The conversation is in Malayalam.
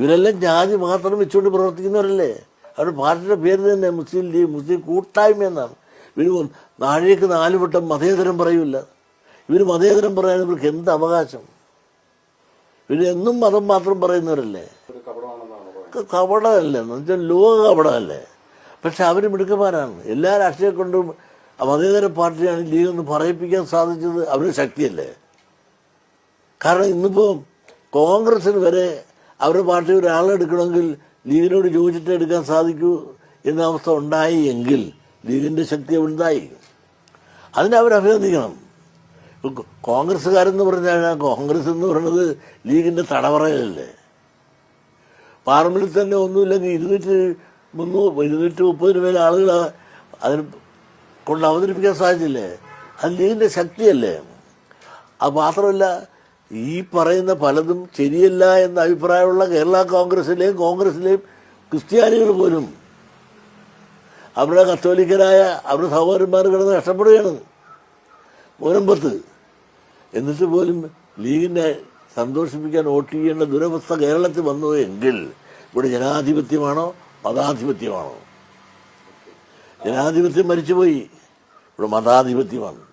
ഇവരെല്ലാം ജാതി മാത്രം വെച്ചുകൊണ്ട് പ്രവർത്തിക്കുന്നവരല്ലേ? അവരുടെ പാർട്ടിയുടെ പേര് തന്നെ മുസ്ലിം ലീഗ് മുസ്ലിം കൂട്ടായ്മ എന്നാണ്. ഇവർ നാഴേക്ക് നാലുവട്ടം മതേതരം പറയൂല. ഇവർ മതേതരം പറയാൻ ഇവർക്ക് എന്ത് അവകാശം? ഇവർ എന്നും മതം മാത്രം പറയുന്നവരല്ലേ? കപടമല്ല? എന്ന് വെച്ചാൽ ലോക കപടമല്ലേ? പക്ഷെ അവർ മിടുക്കന്മാരാണ്. എല്ലാ രാഷ്ട്രീയ കൊണ്ടും മതേതര പാർട്ടിയാണ് ലീഗ് എന്ന് പറയിപ്പിക്കാൻ സാധിച്ചത് അവരുടെ ശക്തിയല്ലേ? കാരണം ഇന്നിപ്പോൾ കോൺഗ്രസ്സിന് വരെ അവരുടെ പാർട്ടി ഒരാളെടുക്കണമെങ്കിൽ ലീഗിനോട് ചോദിച്ചിട്ട് എടുക്കാൻ സാധിക്കൂ എന്ന അവസ്ഥ ഉണ്ടായി എങ്കിൽ ലീഗിന്റെ ശക്തി ഉണ്ടായി അതിനെ അവർ അഭിനന്ദിക്കണം. കോൺഗ്രസ്സുകാരെന്ന് പറഞ്ഞാൽ കോൺഗ്രസ് എന്ന് പറയുന്നത് ലീഗിന്റെ തടവറയല്ലേ? പാർലമെന്റിൽ തന്നെ ഒന്നുമില്ലെങ്കിൽ ഇരുന്നൂറ്റി മുന്നൂറ് ഇരുന്നൂറ്റി മുപ്പതിന് മേലെ ആളുകൾ അതിന് കൊണ്ട് അവതരിപ്പിക്കാൻ സാധിച്ചില്ലേ? അത് ലീഗിന്റെ ശക്തിയല്ലേ? അത് മാത്രമല്ല ഈ പറയുന്ന പലതും ശരിയല്ല എന്ന അഭിപ്രായമുള്ള കേരള കോൺഗ്രസിലെയും കോൺഗ്രസിലെയും ക്രിസ്ത്യാനികൾ പോലും അവരുടെ കത്തോലിക്കരായ അവരുടെ സഹോദരന്മാർ കിടന്ന് കഷ്ടപ്പെടുകയാണ്. മുനമ്പത്ത്. എന്നിട്ട് പോലും ലീഗിനെ സന്തോഷിപ്പിക്കാൻ വോട്ട് ചെയ്യേണ്ട ദുരവസ്ഥ കേരളത്തിൽ വന്നു എങ്കിൽ ഇവിടെ ജനാധിപത്യമാണോ? മതാധിപത്യമാണോ? ജനാധിപത്യം മരിച്ചുപോയി. ഇവിടെ മതാധിപത്യമാണ്.